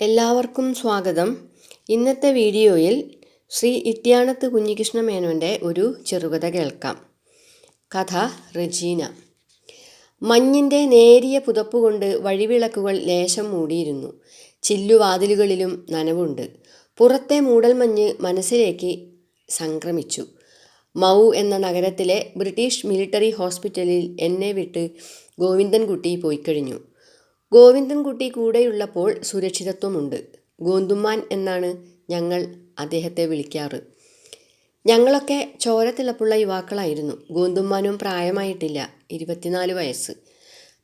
എല്ലാവർക്കും സ്വാഗതം. ഇന്നത്തെ വീഡിയോയിൽ ശ്രീ ഇട്ടിയാണത്ത് കുഞ്ഞികൃഷ്ണ മേനോന്റെ ഒരു ചെറുകഥ കേൾക്കാം. കഥ റജീന. മഞ്ഞിന്റെ നേരിയ പുതപ്പുകൊണ്ട് വഴിവിളക്കുകൾ ലേശം മൂടിയിരുന്നു. ചില്ലുവാതിലുകളിലും നനവുണ്ട്. പുറത്തെ മൂടൽമഞ്ഞ് മനസ്സിലേക്ക് സംക്രമിച്ചു. മൗ എന്ന നഗരത്തിലെ ബ്രിട്ടീഷ് മിലിറ്ററി ഹോസ്പിറ്റലിൽ എന്നെ വിട്ട് ഗോവിന്ദൻകുട്ടി പോയിക്കഴിഞ്ഞു. ഗോവിന്ദൻകുട്ടി കൂടെയുള്ളപ്പോൾ സുരക്ഷിതത്വമുണ്ട്. ഗോന്തുമ്മാൻ എന്നാണ് ഞങ്ങൾ അദ്ദേഹത്തെ വിളിക്കാറ്. ഞങ്ങളൊക്കെ ചോരത്തിളപ്പുള്ള യുവാക്കളായിരുന്നു. ഗോന്തുമ്മാനും പ്രായമായിട്ടില്ല ഇരുപത്തിനാല് വയസ്സ്.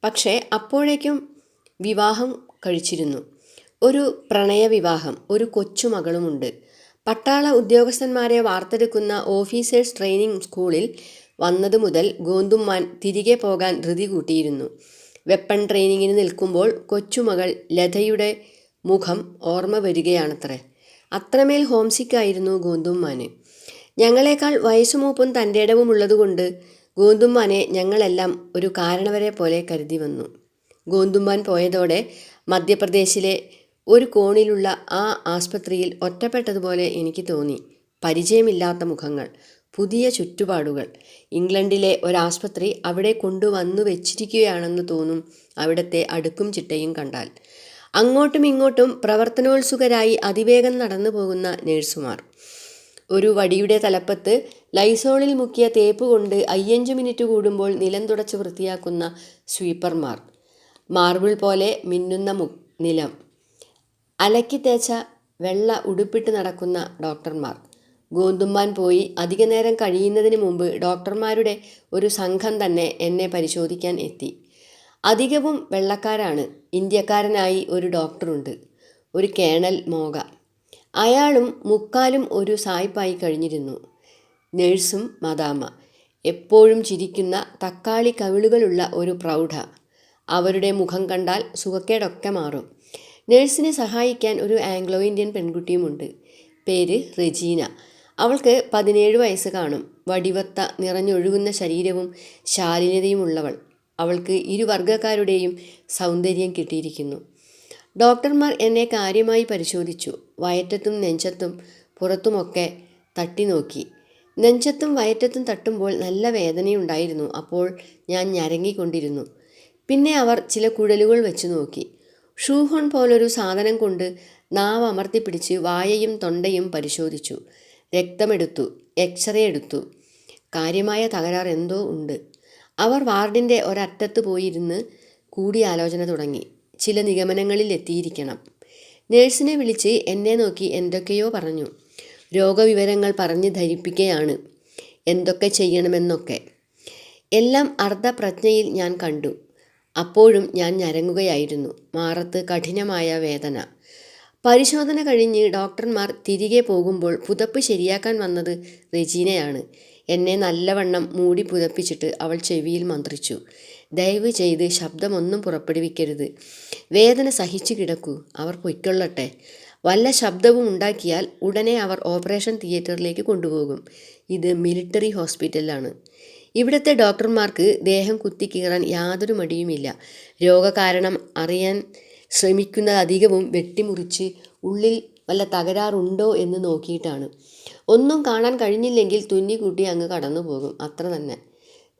പക്ഷേ അപ്പോഴേക്കും വിവാഹം കഴിച്ചിരുന്നു. ഒരു പ്രണയവിവാഹം ഒരു കൊച്ചുമകളുമുണ്ട്. പട്ടാള ഉദ്യോഗസ്ഥന്മാരെ വാർത്തെടുക്കുന്ന ഓഫീസേഴ്സ് ട്രെയിനിങ് സ്കൂളിൽ വന്നതു മുതൽ ഗോന്തുമ്മാൻ തിരികെ പോകാൻ ധൃതി കൂട്ടിയിരുന്നു. വെപ്പൺ ട്രെയിനിങ്ങിന് നിൽക്കുമ്പോൾ കൊച്ചുമകൾ ലതയുടെ മുഖം ഓർമ്മ വരികയാണത്രേ. അത്രമേൽ ഹോംസിക്കായിരുന്നു ഗോന്തുമ്മാന്. ഞങ്ങളെക്കാൾ വയസ്സുമൂപ്പും തന്റെ ഇടവും ഉള്ളതുകൊണ്ട് ഗോന്തുമ്മാനെ ഞങ്ങളെല്ലാം ഒരു കാരണവരെ പോലെ കരുതി വന്നു. ഗോന്തുമ്മാൻ പോയതോടെ മധ്യപ്രദേശിലെ ഒരു കോണിലുള്ള ആ ആസ്പത്രിയിൽ ഒറ്റപ്പെട്ടതുപോലെ എനിക്ക് തോന്നി. പരിചയമില്ലാത്ത മുഖങ്ങൾ. പുതിയ ചുറ്റുപാടുകൾ. ഇംഗ്ലണ്ടിലെ ഒരാസ്പത്രി അവിടെ കൊണ്ടുവന്നു വെച്ചിരിക്കുകയാണെന്ന് തോന്നും അവിടുത്തെ അടുക്കും ചിട്ടയും കണ്ടാൽ. അങ്ങോട്ടും ഇങ്ങോട്ടും പ്രവർത്തനോത്സുകരായി അതിവേഗം നടന്നു പോകുന്ന നേഴ്സുമാർ. ഒരു വടിയുടെ തലപ്പത്ത് ലൈസോളിൽ മുക്കിയ തേപ്പ് കൊണ്ട് അയ്യഞ്ച് മിനിറ്റ് കൂടുമ്പോൾ നിലം തുടച്ച് വൃത്തിയാക്കുന്ന സ്വീപ്പർമാർ. മാർബിൾ പോലെ മിന്നുന്ന മു നിലം. അലക്കി തേച്ച വെള്ള ഉടുപ്പിട്ട് നടക്കുന്ന ഡോക്ടർമാർ. ഗോന്തുമ്മാൻ പോയി അധികനേരം കഴിയുന്നതിന് മുമ്പ് ഡോക്ടർമാരുടെ ഒരു സംഘം തന്നെ എന്നെ പരിശോധിക്കാൻ എത്തി. അധികവും വെള്ളക്കാരാണ്. ഇന്ത്യക്കാരനായി ഒരു ഡോക്ടറുണ്ട്. ഒരു കേണൽ മോഗ. അയാളും മുക്കാലും ഒരു സായിപ്പായി കഴിഞ്ഞിരുന്നു. നേഴ്സും മദാമ. എപ്പോഴും ചിരിക്കുന്ന തക്കാളി കവിളുകളുള്ള ഒരു പ്രൗഢ. അവരുടെ മുഖം കണ്ടാൽ സുഖക്കേടൊക്കെ മാറും. നേഴ്സിനെ സഹായിക്കാൻ ഒരു ആംഗ്ലോ ഇന്ത്യൻ പെൺകുട്ടിയുമുണ്ട്. പേര് റെജീന. അവൾക്ക് പതിനേഴ് വയസ്സ് കാണും. വടിവത്ത നിറഞ്ഞൊഴുകുന്ന ശരീരവും ശാലീനതയുമുള്ളവൾ അവൾക്ക് ഇരുവർഗക്കാരുടെയും സൗന്ദര്യം കിട്ടിയിരിക്കുന്നു. ഡോക്ടർമാർ എന്നെ കാര്യമായി പരിശോധിച്ചു. വയറ്റത്തും നെഞ്ചത്തും പുറത്തുമൊക്കെ തട്ടി നോക്കി നെഞ്ചത്തും വയറ്റത്തും തട്ടുമ്പോൾ നല്ല വേദനയുണ്ടായിരുന്നു. അപ്പോൾ ഞാൻ ഞരങ്ങിക്കൊണ്ടിരുന്നു. പിന്നെ അവർ ചില കുഴലുകൾ വെച്ച് നോക്കി. ഷൂഹോൺ പോലൊരു സാധനം കൊണ്ട് നാവ് അമർത്തിപ്പിടിച്ച് വായയും തൊണ്ടയും പരിശോധിച്ചു. രക്തമെടുത്തു എക്സ്റേ എടുത്തു കാര്യമായ തകരാർ എന്തോ ഉണ്ട്. അവർ വാർഡിന്റെ ഒരറ്റത്ത് പോയിരുന്ന് കൂടിയാലോചന തുടങ്ങി. ചില നിഗമനങ്ങളിൽ എത്തിയിരിക്കണം. നേഴ്സിനെ വിളിച്ച് എന്നെ നോക്കി എന്തൊക്കെയോ പറഞ്ഞു. രോഗവിവരങ്ങൾ പറഞ്ഞ് ധരിപ്പിക്കുകയാണ് എന്തൊക്കെ ചെയ്യണമെന്നൊക്കെ. എല്ലാം അർദ്ധപ്രജ്ഞയിൽ ഞാൻ കണ്ടു. അപ്പോഴും ഞാൻ ഞരങ്ങുകയായിരുന്നു. മാറത്ത് കഠിനമായ വേദന. പരിശോധന കഴിഞ്ഞ് ഡോക്ടർമാർ തിരികെ പോകുമ്പോൾ പുതപ്പ് ശരിയാക്കാൻ വന്നത് റെജീനയാണ്. എന്നെ നല്ലവണ്ണം മൂടി പുതപ്പിച്ചിട്ട് അവൾ ചെവിയിൽ മന്ത്രിച്ചു. ദയവ് ചെയ്ത് ശബ്ദമൊന്നും പുറപ്പെടുവിക്കരുത്. വേദന സഹിച്ചു കിടക്കൂ. അവർ പൊയ്ക്കൊള്ളട്ടെ. വല്ല ശബ്ദവും ഉണ്ടാക്കിയാൽ ഉടനെ അവർ ഓപ്പറേഷൻ തിയേറ്ററിലേക്ക് കൊണ്ടുപോകും. ഇത് മിലിറ്ററി ഹോസ്പിറ്റലാണ്. ഇവിടുത്തെ ഡോക്ടർമാർക്ക് ദേഹം കുത്തിക്കീറാൻ യാതൊരു മടിയുമില്ല. രോഗകാരണം അറിയാൻ ശ്രമിക്കുന്നത് അധികവും വെട്ടിമുറിച്ച് ഉള്ളിൽ വല്ല തകരാറുണ്ടോ എന്ന് നോക്കിയിട്ടാണ്. ഒന്നും കാണാൻ കഴിഞ്ഞില്ലെങ്കിൽ തുന്നിക്കൂട്ടി അങ്ങ് കടന്നു പോകും. അത്ര തന്നെ.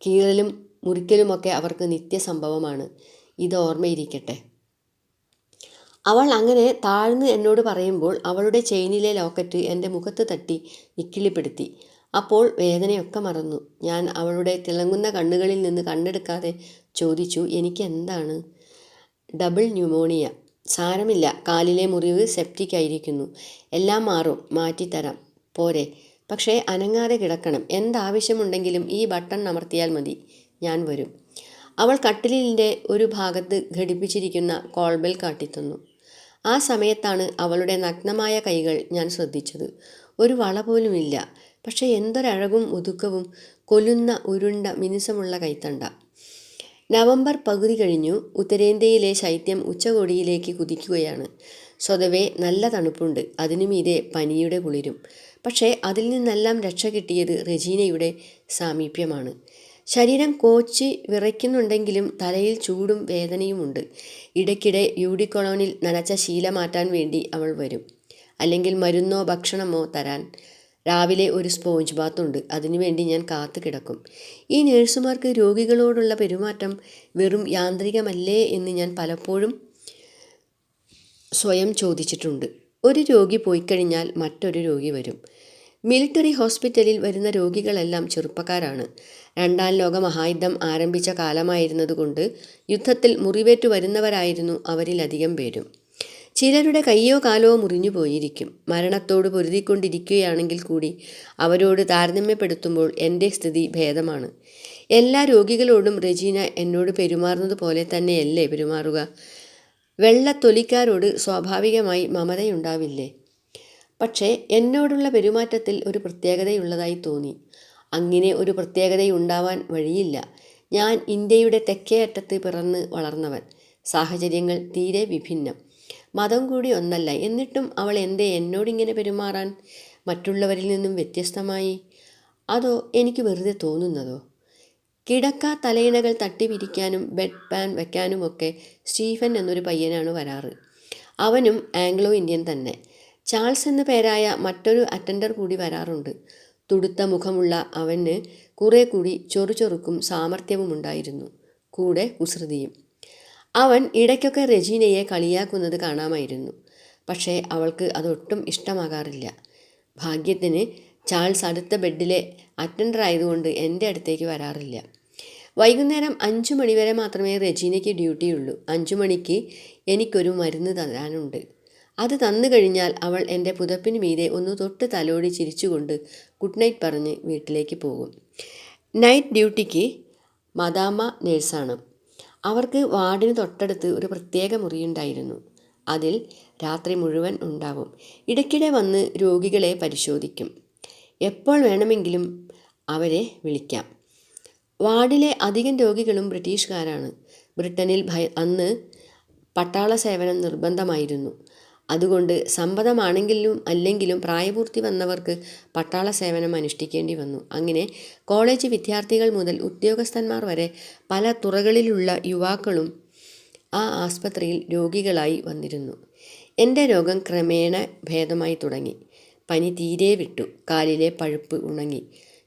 കീറലും മുറിക്കലുമൊക്കെ അവർക്ക് നിത്യസംഭവമാണ്. ഇത് ഓർമ്മയിരിക്കട്ടെ. അവൾ അങ്ങനെ താഴ്ന്ന് എന്നോട് പറയുമ്പോൾ അവളുടെ ചെയിനിലെ ലോക്കറ്റ് എന്റെ മുഖത്ത് തട്ടി നിക്കിളിപ്പെടുത്തി. അപ്പോൾ വേദനയൊക്കെ മറന്നു. ഞാൻ അവളുടെ തിളങ്ങുന്ന കണ്ണുകളിൽ നിന്ന് കണ്ണെടുക്കാതെ ചോദിച്ചു എനിക്ക് എന്താണ് ഡബിൾ ന്യൂമോണിയ. സാരമില്ല. കാലിലെ മുറിവ് സെപ്റ്റിക് ആയിരിക്കുന്നു എല്ലാം മാറും. മാറ്റിത്തരാം. പോരെ. പക്ഷേ അനങ്ങാതെ കിടക്കണം. എന്താവശ്യമുണ്ടെങ്കിലും ഈ ബട്ടൺ അമർത്തിയാൽ മതി. ഞാൻ വരും. അവൾ കട്ടിലിന്റെ ഒരു ഭാഗത്ത് ഘടിപ്പിച്ചിരിക്കുന്ന കോൾബെൽ കാട്ടിത്തന്നു. ആ സമയത്താണ് അവളുടെ നഗ്നമായ കൈകൾ ഞാൻ ശ്രദ്ധിച്ചത്. ഒരു വള പോലുമില്ല. പക്ഷേ എന്തൊരഴകും ഒതുക്കവും കൊല്ലുന്ന ഉരുണ്ട മിനുസമുള്ള കൈത്തണ്ട. നവംബർ പകുതി കഴിഞ്ഞു ഉത്തരേന്ത്യയിലെ ശൈത്യം ഉച്ചകോടിയിലേക്ക് കുതിക്കുകയാണ്. സ്വതവേ നല്ല തണുപ്പുണ്ട്. അതിനു മീതെ പനിയുടെ കുളിരും. പക്ഷേ അതിൽ നിന്നെല്ലാം രക്ഷ കിട്ടിയത് റെജീനയുടെ സാമീപ്യമാണ്. ശരീരം കോച്ചി വിറയ്ക്കുന്നുണ്ടെങ്കിലും തലയിൽ ചൂടും വേദനയുമുണ്ട്. ഇടയ്ക്കിടെ യൂഡിക്കൊളോണിൽ നനച്ച ശീല മാറ്റാൻ വേണ്ടി അവൾ വരും. അല്ലെങ്കിൽ മരുന്നോ ഭക്ഷണമോ തരാൻ. രാവിലെ ഒരു സ്പോഞ്ച് ബാത്തുണ്ട്. അതിനുവേണ്ടി ഞാൻ കാത്തു കിടക്കും. ഈ നേഴ്സുമാർക്ക് രോഗികളോടുള്ള പെരുമാറ്റം വെറും യാന്ത്രികമല്ലേ എന്ന് ഞാൻ പലപ്പോഴും സ്വയം ചോദിച്ചിട്ടുണ്ട്. ഒരു രോഗി പോയി കഴിഞ്ഞാൽ മറ്റൊരു രോഗി വരും. മിലിറ്ററി ഹോസ്പിറ്റലിൽ വരുന്ന രോഗികളെല്ലാം ചെറുപ്പക്കാരാണ്. രണ്ടാം ലോക മഹായുദ്ധം ആരംഭിച്ച കാലമായിരുന്നതുകൊണ്ട് യുദ്ധത്തിൽ മുറിവേറ്റു വരുന്നവരായിരുന്നു അവരിലധികം പേരും. ചിലരുടെ കയ്യോ കാലോ മുറിഞ്ഞു പോയിരിക്കും. മരണത്തോട് പൊരുതിക്കൊണ്ടിരിക്കുകയാണെങ്കിൽ കൂടി അവരോട് താരതമ്യപ്പെടുത്തുമ്പോൾ എന്റെ സ്ഥിതി ഭേദമാണ്. എല്ലാ രോഗികളോടും റെജീന എന്നോട് പെരുമാറുന്നത് പോലെ തന്നെയല്ലേ പെരുമാറുക? വെള്ളത്തൊലിക്കാരോട് സ്വാഭാവികമായി മമതയുണ്ടാവില്ലേ? പക്ഷേ എന്നോടുള്ള പെരുമാറ്റത്തിൽ ഒരു പ്രത്യേകതയുള്ളതായി തോന്നി. അങ്ങനെ ഒരു പ്രത്യേകതയുണ്ടാവാൻ വഴിയില്ല. ഞാൻ ഇന്ത്യയുടെ തെക്കേ അറ്റത്ത് പിറന്ന് വളർന്നവൻ. സാഹചര്യങ്ങൾ തീരെ വിഭിന്നം. മതം കൂടി ഒന്നല്ല. എന്നിട്ടും അവൾ എന്തേ എന്നോടിങ്ങനെ പെരുമാറാൻ? മറ്റുള്ളവരിൽ നിന്നും വ്യത്യസ്തമായി? അതോ എനിക്ക് വെറുതെ തോന്നുന്നതോ? കിടക്ക തലയിണകൾ തട്ടി പിരിക്കാനും ബെഡ് പാൻ വയ്ക്കാനുമൊക്കെ സ്റ്റീഫൻ എന്നൊരു പയ്യനാണ് വരാറ്. അവനും ആംഗ്ലോ ഇന്ത്യൻ തന്നെ. ചാൾസ് എന്ന പേരായ മറ്റൊരു അറ്റൻഡർ കൂടി വരാറുണ്ട്. തുടുത്ത മുഖമുള്ള അവന് കുറെ കൂടി ചൊറുചൊറുക്കും സാമർഥ്യവും ഉണ്ടായിരുന്നു കൂടെ കുസൃതിയും. അവൻ ഇടയ്ക്കൊക്കെ റെജീനയെ കളിയാക്കുന്നത് കാണാമായിരുന്നു. പക്ഷേ അവൾക്ക് അതൊട്ടും ഇഷ്ടമാകാറില്ല. ഭാഗ്യത്തിന് ചാൾസ് അടുത്ത ബെഡിലെ അറ്റൻഡർ ആയതുകൊണ്ട് എന്റെ അടുത്തേക്ക് വരാറില്ല. വൈകുന്നേരം അഞ്ചു മണിവരെ മാത്രമേ റെജീനയ്ക്ക് ഡ്യൂട്ടിയുള്ളൂ. അഞ്ചു മണിക്ക് എനിക്കൊരു മരുന്ന് തരാനുണ്ട്. അത് തന്നു കഴിഞ്ഞാൽ അവൾ എന്റെ പുതപ്പിന് മീതെ ഒന്ന് തൊട്ട് തലോടി ചിരിച്ചുകൊണ്ട് ഗുഡ് നൈറ്റ് പറഞ്ഞ് വീട്ടിലേക്ക് പോകും. നൈറ്റ് ഡ്യൂട്ടിക്ക് മദാമ നേഴ്സാണ്. അവർക്ക് വാർഡിന് തൊട്ടടുത്ത് ഒരു പ്രത്യേക മുറിയുണ്ടായിരുന്നു അതിൽ രാത്രി മുഴുവൻ ഉണ്ടാവും. ഇടയ്ക്കിടെ വന്ന് രോഗികളെ പരിശോധിക്കും. എപ്പോൾ വേണമെങ്കിലും അവരെ വിളിക്കാം. വാർഡിലെ അധികം രോഗികളും ബ്രിട്ടീഷുകാരാണ്. ബ്രിട്ടനിൽ ഭയ അന്ന് പട്ടാള സേവനം നിർബന്ധമായിരുന്നു. അതുകൊണ്ട് സമ്മതമാണെങ്കിലും അല്ലെങ്കിലും പ്രായപൂർത്തി വന്നവർക്ക് പട്ടാള സേവനം അനുഷ്ഠിക്കേണ്ടി വന്നു. അങ്ങനെ കോളേജ് വിദ്യാർത്ഥികൾ മുതൽ ഉദ്യോഗസ്ഥന്മാർ വരെ പല തുറകളിലുള്ള യുവാക്കളും ആ ആസ്പത്രിയിൽ രോഗികളായി വന്നിരുന്നു. എന്റെ രോഗം ക്രമേണ ഭേദമായി തുടങ്ങി. പനി തീരെ വിട്ടു. കാലിലെ പഴുപ്പ് ഉണങ്ങി.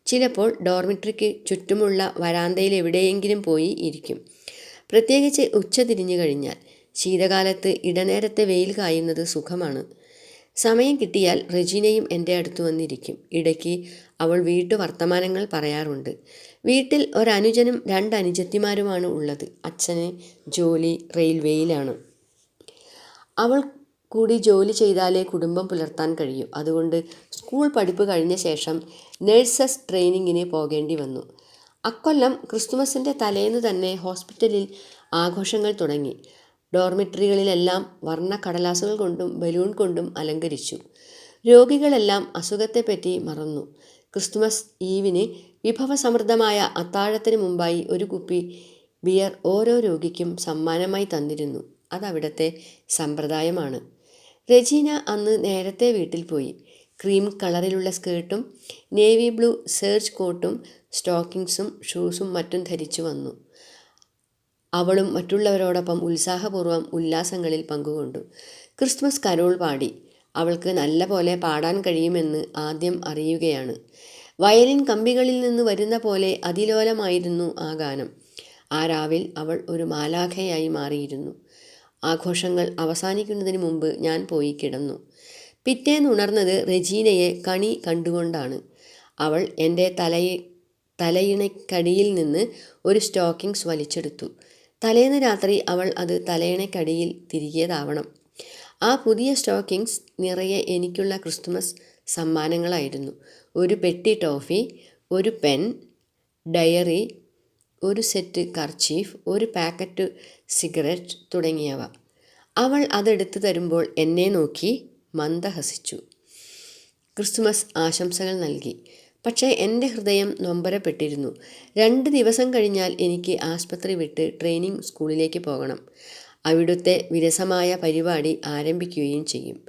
ചിലപ്പോൾ ഡോർമിട്രിക്ക് ചുറ്റുമുള്ള വരാന്തയിൽ എവിടെയെങ്കിലും പോയി ഇരിക്കും. പ്രത്യേകിച്ച് ഉച്ച തിരിഞ്ഞു കഴിഞ്ഞാൽ ശീതകാലത്ത് ഇടനേരത്തെ വെയിൽ കായുന്നത് സുഖമാണ്. സമയം കിട്ടിയാൽ റെജീനയും എന്റെ അടുത്ത് വന്നിരിക്കും. ഇടയ്ക്ക് അവൾ വീട്ടു വർത്തമാനങ്ങൾ പറയാറുണ്ട്. വീട്ടിൽ ഒരനുജനും രണ്ട് അനുജത്തിമാരുമാണ് ഉള്ളത്. അച്ഛന് ജോലി റെയിൽവേയിലാണ്. അവൾ കൂടി ജോലി ചെയ്താലേ കുടുംബം പുലർത്താൻ കഴിയൂ. അതുകൊണ്ട് സ്കൂൾ പഠിപ്പ് കഴിഞ്ഞ ശേഷം നഴ്സസ് ട്രെയിനിങ്ങിന് പോകേണ്ടി വന്നു. അക്കൊല്ലം ക്രിസ്തുമസിന്റെ തലേന്ന് തന്നെ ഹോസ്പിറ്റലിൽ ആഘോഷങ്ങൾ തുടങ്ങി. ഡോർമിറ്ററികളിലെല്ലാം വർണ കടലാസുകൾ കൊണ്ടും ബലൂൺ കൊണ്ടും അലങ്കരിച്ചു. രോഗികളെല്ലാം അസുഖത്തെപ്പറ്റി മറന്നു. ക്രിസ്തുമസ് ഈവിന് വിഭവസമൃദ്ധമായ അത്താഴത്തിന് മുമ്പായി ഒരു കുപ്പി ബിയർ ഓരോ രോഗിക്കും സമ്മാനമായി തന്നിരുന്നു. അതവിടുത്തെ സമ്പ്രദായമാണ്. റെജീന അന്ന് നേരത്തെ വീട്ടിൽ പോയി. ക്രീം കളറിലുള്ള സ്കേർട്ടും നേവി ബ്ലൂ സെർച്ച് കോട്ടും സ്റ്റോക്കിങ്സും ഷൂസും മറ്റും ധരിച്ചു വന്നു. അവളും മറ്റുള്ളവരോടൊപ്പം ഉത്സാഹപൂർവം ഉല്ലാസങ്ങളിൽ പങ്കുകൊണ്ടു. ക്രിസ്മസ് കരോൾ പാടി. അവൾക്ക് നല്ല പോലെ പാടാൻ കഴിയുമെന്ന് ആദ്യം അറിയുകയാണ്. വയലിൻ കമ്പികളിൽ നിന്ന് വരുന്ന പോലെ അതിലോലമായിരുന്നു ആ ഗാനം. ആ രാവിൽ അവൾ ഒരു മാലാഖയായി മാറിയിരുന്നു. ആഘോഷങ്ങൾ അവസാനിക്കുന്നതിന് മുമ്പ് ഞാൻ പോയി കിടന്നു. പിറ്റേന്ന് ഉണർന്നത് റെജീനയെ കണി കണ്ടുകൊണ്ടാണ്. അവൾ എന്റെ തലയി തലയിണക്കടിയിൽ നിന്ന് ഒരു സ്റ്റോക്കിങ്സ് വലിച്ചെടുത്തു. തലേന്ന് രാത്രി അവൾ അത് തലയണക്കടിയിൽ തിരികേതാവണം ആ പുതിയ സ്റ്റോക്കിങ്സ് നിറയെ എനിക്കുള്ള ക്രിസ്തുമസ് സമ്മാനങ്ങളായിരുന്നു. ഒരു പെട്ടി ടോഫി ഒരു പെൻ ഡയറി ഒരു സെറ്റ് കർച്ചീഫ് ഒരു പാക്കറ്റ് സിഗരറ്റ് തുടങ്ങിയവ. അവൾ അതെടുത്തു തരുമ്പോൾ എന്നെ നോക്കി മന്ദഹസിച്ചു. ക്രിസ്തുമസ് ആശംസകൾ നൽകി. പക്ഷേ എന്റെ ഹൃദയം നൊമ്പരപ്പെട്ടിരുന്നു. രണ്ട് ദിവസം കഴിഞ്ഞാൽ എനിക്ക് ആസ്പത്രി വിട്ട് ട്രെയിനിങ് സ്കൂളിലേക്ക് പോകണം. അവിടുത്തെ വിരസമായ പരിപാടി ആരംഭിക്കുകയും ചെയ്യും.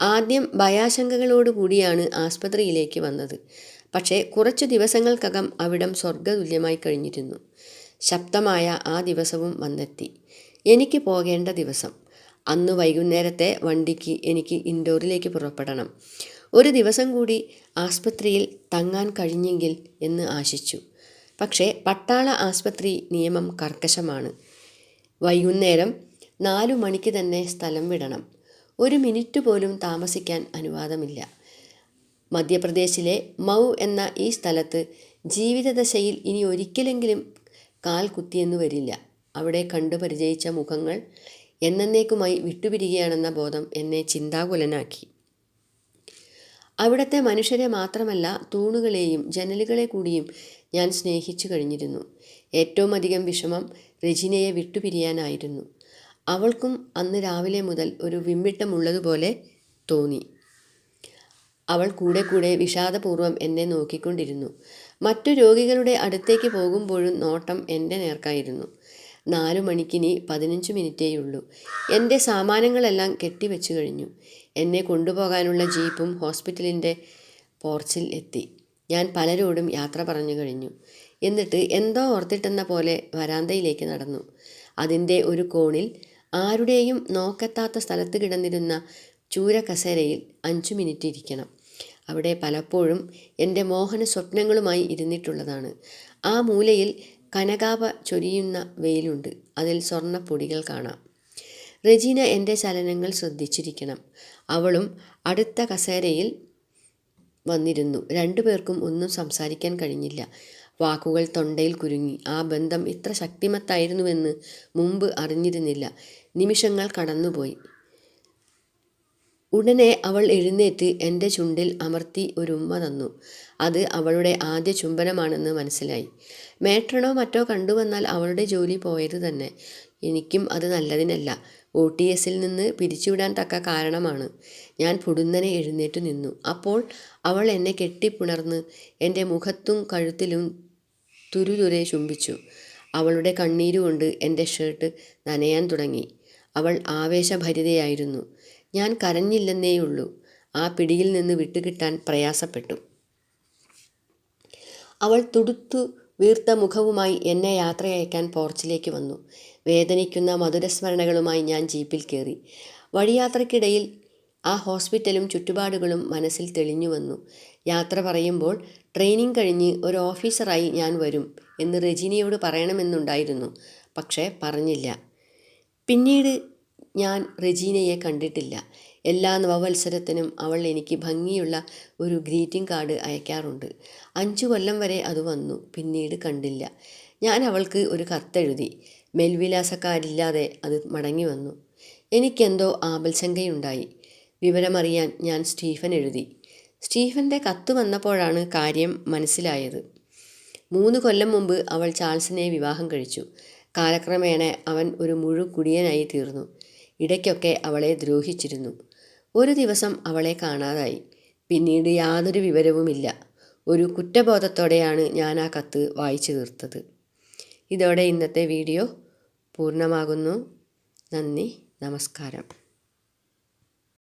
ആദ്യം ഭയാശങ്കകളോടുകൂടിയാണ് ആസ്പത്രിയിലേക്ക് വന്നത്. പക്ഷേ കുറച്ചു ദിവസങ്ങൾക്കകം അവിടം സ്വർഗതുല്യമായി കഴിഞ്ഞിരുന്നു. ശബ്ദമായ ആ ദിവസവും വന്നെത്തി. എനിക്ക് പോകേണ്ട ദിവസം. അന്ന് വൈകുന്നേരത്തെ വണ്ടിക്ക് എനിക്ക് ഇൻഡോറിലേക്ക് പുറപ്പെടണം. ഒരു ദിവസം കൂടി ആസ്പത്രിയിൽ തങ്ങാൻ കഴിഞ്ഞെങ്കിൽ എന്ന് ആശിച്ചു. പക്ഷേ പട്ടാള ആസ്പത്രി നിയമം കർക്കശമാണ്. വൈകുന്നേരം നാലു മണിക്ക് തന്നെ സ്ഥലം വിടണം. ഒരു മിനിറ്റ് പോലും താമസിക്കാൻ അനുവാദമില്ല. മധ്യപ്രദേശിലെ മൗ എന്ന ഈ സ്ഥലത്ത് ജീവിതദശയിൽ ഇനി ഒരിക്കലെങ്കിലും കാൽ കുത്തിയെന്ന് വരില്ല. അവിടെ കണ്ടു പരിചയിച്ച മുഖങ്ങൾ എന്നേക്കുമായി വിട്ടുപിരികയാണെന്ന ബോധം എന്നെ ചിന്താകുലനാക്കി. അവിടുത്തെ മനുഷ്യരെ മാത്രമല്ല തൂണുകളെയും ജനലുകളെ കൂടിയും ഞാൻ സ്നേഹിച്ചു കഴിഞ്ഞിരുന്നു. ഏറ്റവും അധികം വിഷമം രജിനയെ വിട്ടുപിരിയാനായിരുന്നു. അവൾക്കും അന്ന് രാവിലെ മുതൽ ഒരു വിമ്മിട്ടമുള്ളതുപോലെ തോന്നി. അവൾ കൂടെ കൂടെ വിഷാദപൂർവം എന്നെ നോക്കിക്കൊണ്ടിരുന്നു. മറ്റു രോഗികളുടെ അടുത്തേക്ക് പോകുമ്പോഴും നോട്ടം എന്റെ നേർക്കായിരുന്നു. നാലു മണിക്കിനി പതിനഞ്ച് മിനിറ്റേയുള്ളൂ. എന്റെ സാമാനങ്ങളെല്ലാം കെട്ടിവെച്ചു കഴിഞ്ഞു. എന്നെ കൊണ്ടുപോകാനുള്ള ജീപ്പും ഹോസ്പിറ്റലിന്റെ പോർച്ചിൽ എത്തി. ഞാൻ പലരോടും യാത്ര പറഞ്ഞു കഴിഞ്ഞു. എന്നിട്ട് എന്തോ ഓർത്തിട്ടെന്ന പോലെ വരാന്തയിലേക്ക് നടന്നു. അതിന്റെ ഒരു കോണിൽ ആരുടെയും നോക്കെത്താത്ത സ്ഥലത്ത് കിടന്നിരുന്ന ചൂര കസേരയിൽ അഞ്ചു മിനിറ്റ് ഇരിക്കണം. അവിടെ പലപ്പോഴും എന്റെ മോഹന സ്വപ്നങ്ങളുമായി ഇരുന്നിട്ടുള്ളതാണ്. ആ മൂലയിൽ കനകാപ ചൊരിയുന്ന വെയിലുണ്ട്. അതിൽ സ്വർണപ്പൊടികൾ കാണാം. റെജീന എന്റെ ചലനങ്ങൾ ശ്രദ്ധിച്ചിരിക്കണം. അവളും അടുത്ത കസേരയിൽ വന്നിരുന്നു. രണ്ടുപേർക്കും ഒന്നും സംസാരിക്കാൻ കഴിഞ്ഞില്ല. വാക്കുകൾ തൊണ്ടയിൽ കുരുങ്ങി. ആ ബന്ധം ഇത്ര ശക്തിമത്തായിരുന്നുവെന്ന് മുമ്പ് അറിഞ്ഞിരുന്നില്ല. നിമിഷങ്ങൾ കടന്നുപോയി. ഉടനെ അവൾ എഴുന്നേറ്റ് എന്റെ ചുണ്ടിൽ അമർത്തി ഒരു ഉമ്മ തന്നു. അത് അവളുടെ ആദ്യ ചുംബനമാണെന്ന് മനസ്സിലായി. മേട്രണോ മറ്റോ കണ്ടുവന്നാൽ അവളുടെ ജോലി പോയത് തന്നെ. എനിക്കും അത് നല്ലതിനല്ല. ഒ ടി എസിൽ നിന്ന് പിരിച്ചുവിടാൻ തക്ക കാരണമാണ്. ഞാൻ പുടുന്നനെ എഴുന്നേറ്റ് നിന്നു. അപ്പോൾ അവൾ എന്നെ കെട്ടിപ്പുണർന്ന് എന്റെ മുഖത്തും കഴുത്തിലും തുരുതുരെ ചുംബിച്ചു. അവളുടെ കണ്ണീരുകൊണ്ട് എന്റെ ഷർട്ട് നനയാൻ തുടങ്ങി. അവൾ ആവേശഭരിതയായിരുന്നു. ഞാൻ കരഞ്ഞില്ലെന്നേയുള്ളൂ. ആ പിടിയിൽ നിന്ന് വിട്ടുകിട്ടാൻ പ്രയാസപ്പെട്ടു. അവൾ തുടുത്തു വീർത്ത മുഖവുമായി എന്നെ യാത്രയയക്കാൻ പോർച്ചിലേക്ക് വന്നു. വേദനിക്കുന്ന മധുരസ്മരണകളുമായി ഞാൻ ജീപ്പിൽ കയറി. വഴിയാത്രക്കിടയിൽ ആ ഹോസ്പിറ്റലും ചുറ്റുപാടുകളും മനസ്സിൽ തെളിഞ്ഞു വന്നു. യാത്ര പറയുമ്പോൾ ട്രെയിനിങ് കഴിഞ്ഞ് ഒരു ഓഫീസറായി ഞാൻ വരും എന്ന് റെജിനിയോട് പറയണമെന്നുണ്ടായിരുന്നു. പക്ഷേ പറഞ്ഞില്ല. പിന്നീട് ഞാൻ റെജീനയെ കണ്ടിട്ടില്ല. എല്ലാ നവവത്സരത്തിനും അവൾ എനിക്ക് ഭംഗിയുള്ള ഒരു ഗ്രീറ്റിംഗ് കാർഡ് അയക്കാറുണ്ട്. അഞ്ചു കൊല്ലം വരെ അത് വന്നു പിന്നീട് കണ്ടില്ല. ഞാൻ അവൾക്ക് ഒരു കത്തെഴുതി. മേൽവിലാസക്കാരില്ലാതെ അത് മടങ്ങി വന്നു. എനിക്കെന്തോ ആപൽശങ്കയുണ്ടായി. വിവരമറിയാൻ ഞാൻ സ്റ്റീഫൻ എഴുതി. സ്റ്റീഫന്റെ കത്ത് വന്നപ്പോഴാണ് കാര്യം മനസ്സിലായത്. മൂന്ന് കൊല്ലം മുമ്പ് അവൾ ചാൾസിനെ വിവാഹം കഴിച്ചു. കാലക്രമേണ അവൻ ഒരു മുഴു കുടിയനായി തീർന്നു. ഇടയ്ക്കൊക്കെ അവളെ ദ്രോഹിച്ചിരുന്നു. ഒരു ദിവസം അവളെ കാണാതായി. പിന്നീട് യാതൊരു വിവരവുമില്ല. ഒരു കുറ്റബോധത്തോടെയാണ് ഞാൻ ആ കത്ത് വായിച്ചു തീർത്തത്. ഇതോടെ ഇന്നത്തെ വീഡിയോ പൂർണമാകുന്നു. നന്ദി. നമസ്കാരം.